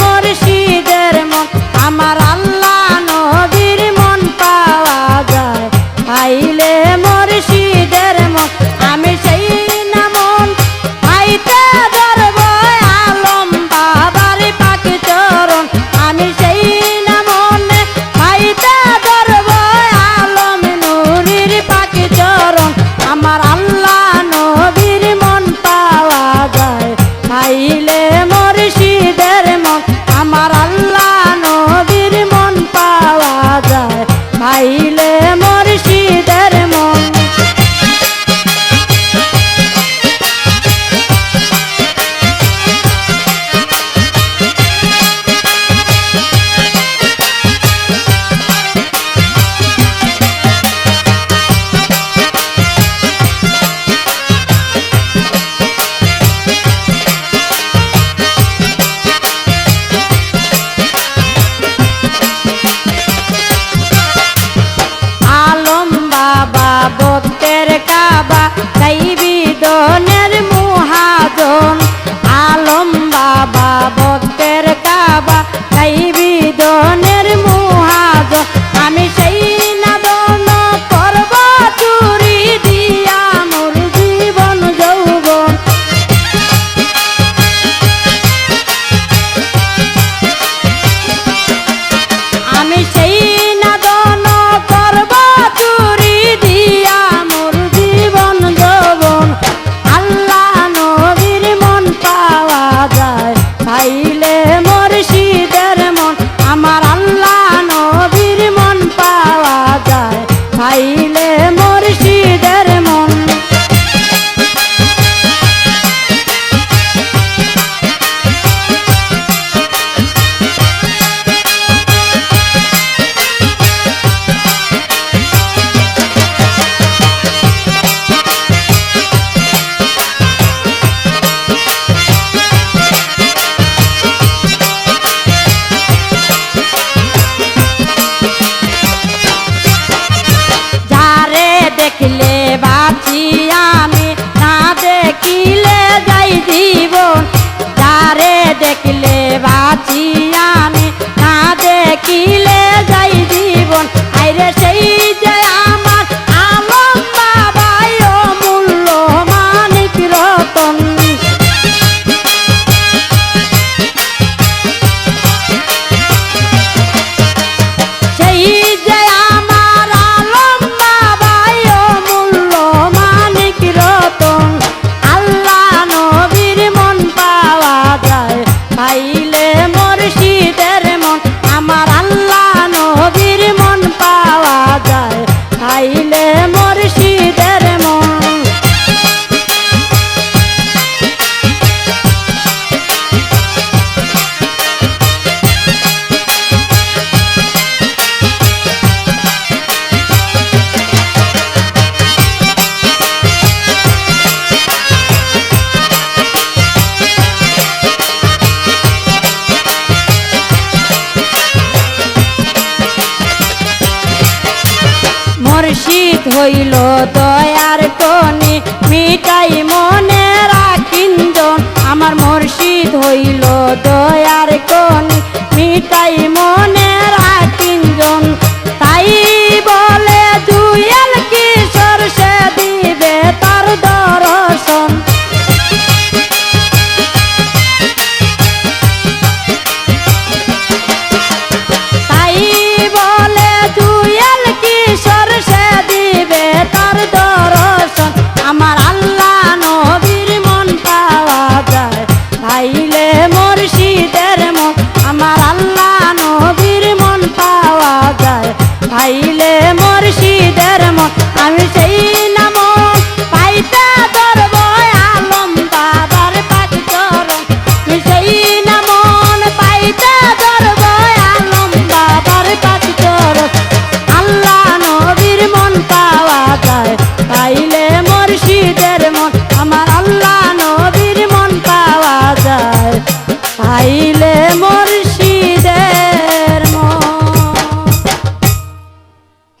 মুর্শিদের মন আমার আল্লাহ বাঁচিয়ানে না দেখিলে মুর্শিদ হইল দয়ার টনে মিটাই মনে রাখিন্দন আমার মর্শিদ হইল দয়ার টনে মিটাই মনে রাখিন্দন তাই বলে আইলে মা